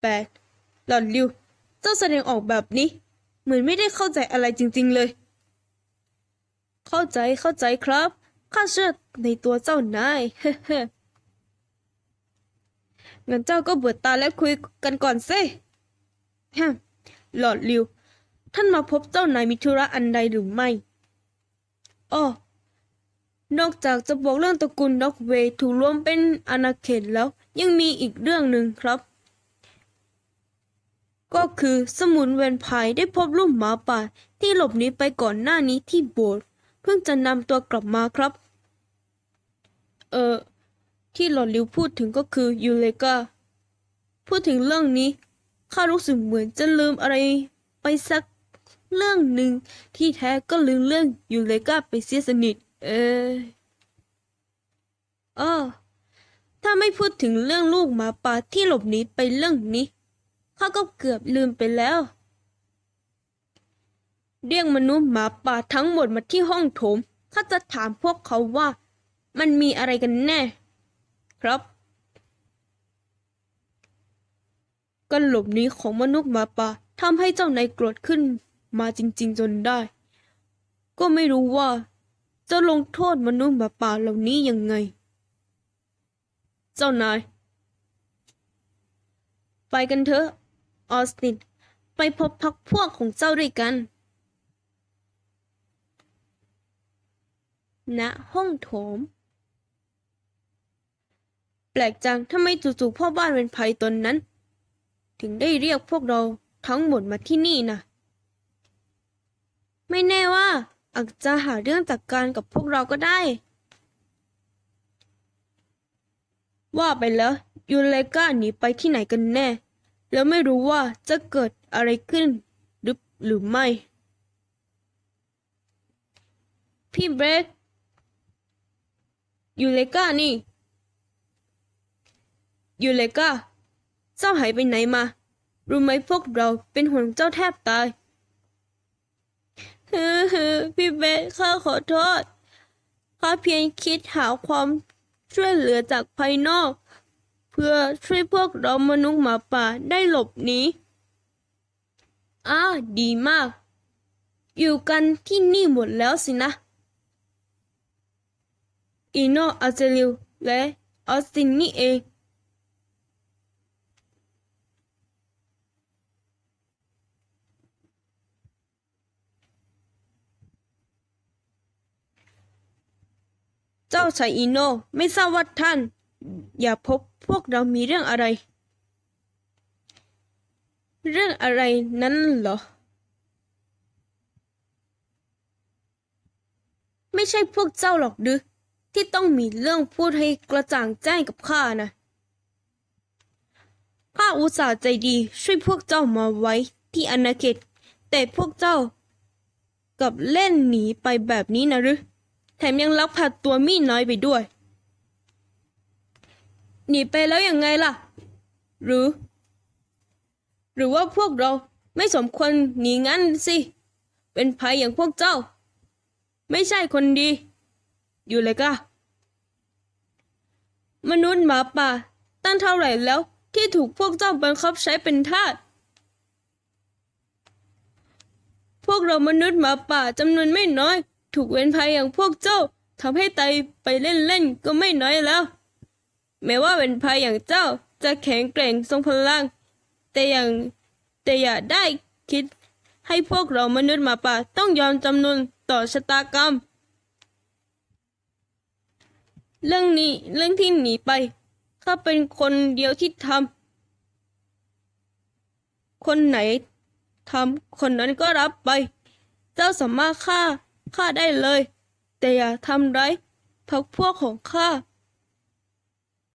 แปลกหล่อนริว เจ้าแสดงออกแบบนี้ เหมือนไม่ได้เข้าใจอะไรจริง ๆเลย เข้าใจเข้าใจครับ ข้าเชื่อในตัวเจ้านาย งั้นเจ้าก็เบิดตาและคุยกันก่อนสิฮะหลอดริว ท่านมาพบเจ้านายมิธุระอันใดหรือไม่อ้อนอกจากจะบอกเรื่องตระกูลด็อกเวย์ถูกรวมเป็นอาณาเขตแล้ว ยังมีอีกเรื่องหนึ่งครับ ก็คือสมุนเวนพายได้พบลูกหมาป่าที่หลบหนีไปก่อนหน้านี้ที่โบสถ์เพิ่งจะนำตัวกลับมาครับ เออที่หลอดลิวพูดถึงก็คือยูเลกาพูดถึงเรื่องนี้ข้ารู้สึกเหมือนจะลืมอะไรไปสักเรื่องหนึ่งที่แท้ก็ลืมเรื่องยูเลกาไปเสียสนิท เอออ้อถ้าไม่พูดถึงเรื่องลูกหมาป่าที่หลบหนีไปเรื่องนี้ ข้าก็เกือบลืมไปแล้ว เรียกมนุษย์หมาป่าทั้งหมดมาที่ห้องโถมข้าจะถามพวกเขาว่า มันมีอะไรกันแน่ ครับการหลบหนีของมนุษย์หมาป่าทำให้เจ้านายโกรธขึ้นมาจริง ๆ จนได้ ก็ไม่รู้ว่า จะลงโทษมนุษย์หมาป่าเหล่านี้ยังไง เจ้านาย ไปกันเถอะ ออสตินไปพบพักพวกของเจ้าด้วยกัน ณ ห้องโถม แปลกจังทำไมจู่ๆพ่อบ้านเป็นภัยตนนั้น ถึงได้เรียกพวกเราทั้งหมดมาที่นี่นะไม่แน่ว่าอาจจะหาเรื่องจัดกการกับพวกเราก็ได้ ว่าไปแล้วยูเลกาหนีไปที่ไหนกันแน่ แล้วไม่รู้ว่าจะเกิดอะไรขึ้นหรือหรือไม่ พี่เบรกยูเลกานี่ยูเลกาเจ้าหายไปไหนมา รู้ไหมพวกเราเป็นห่วงเจ้าแทบตายฮือฮือพี่เบสข้าขอโทษข้าเพียงคิดหาความช่วยเหลือจากภายนอก พื่อช่วยพวกเรามนุษย์หมาป่าได้หลบหนีอ้าดีมาก อยู่กันที่นี่หมดแล้วสินะอีโนอาเจลิวและออสตินนี่เอง เจ้าชายอีโนไม่ทราบว่าท่าน อย่าพบพวกเรามีเรื่องอะไร เรื่องอะไรนั้นเหรอ ไม่ใช่พวกเจ้าหรอกหรือที่ต้องมีเรื่องพูดให้กระจ่างแจ้งกับข้านะข้าอุตส่าห์ใจดีช่วยพวกเจ้ามาไว้ที่อาณาเขตแต่พวกเจ้ากลับเล่นหนีไปแบบนี้นะหรือแถมยังลักพาตัวมีน้อยไปด้วย หนีไปแล้วยังไงล่ะ หรือ หรือว่าพวกเราไม่สมควรหนีงั้นสิ เป็นภัยอย่างพวกเจ้า ไม่ใช่คนดี อยู่เลยก็มนุษย์หมาป่า ตั้งเท่าไหร่แล้วที่ถูกพวกเจ้าบังคับใช้เป็นทาสพวกเรามนุษย์หมาป่าจำนวนไม่น้อย ถูกเว้นภัยอย่างพวกเจ้าทำให้ตายไปเล่นๆก็ไม่น้อยแล้ว แม้ว่าเว้นภัยอย่างเจ้าจะแข็งแกร่งทรงพลัง แต่อย่างแต่อย่าได้คิดให้พวกเรามนุษย์หมาป่าต้องยอมจำนนต่อชะตากรรม เรื่องนี้เรื่องที่หนีไปข้าเป็นคนเดียวที่ทำคนไหนทำคนนั้นก็รับไป เจ้าสามารถฆ่าข้าได้เลย แต่อย่าทำร้ายพักพวกของข้า